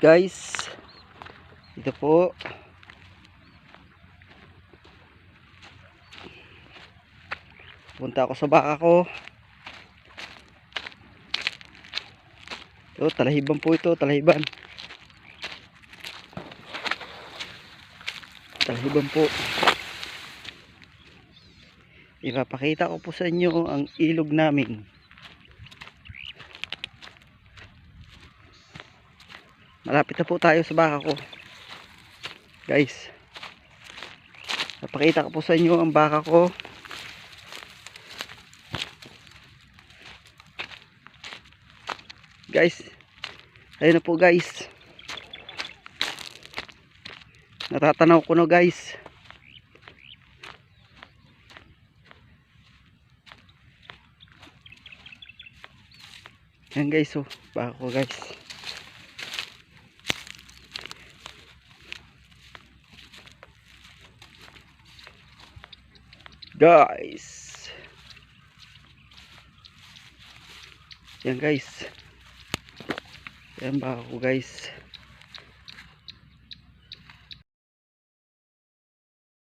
guys. Ito po. Punta ako sa baka ko. Ito talahiban po ito talahiban. Talahiban po. Ipapakita ko po sa inyo ang ilog namin malapit na po tayo sa baka ko. Guys napakita ko po sa inyo ang baka ko. Guys ayun na po guys. Natatanaw ko na guys. Yan guys oh baka ko guys guys. Yan guys. Yan baka ko guys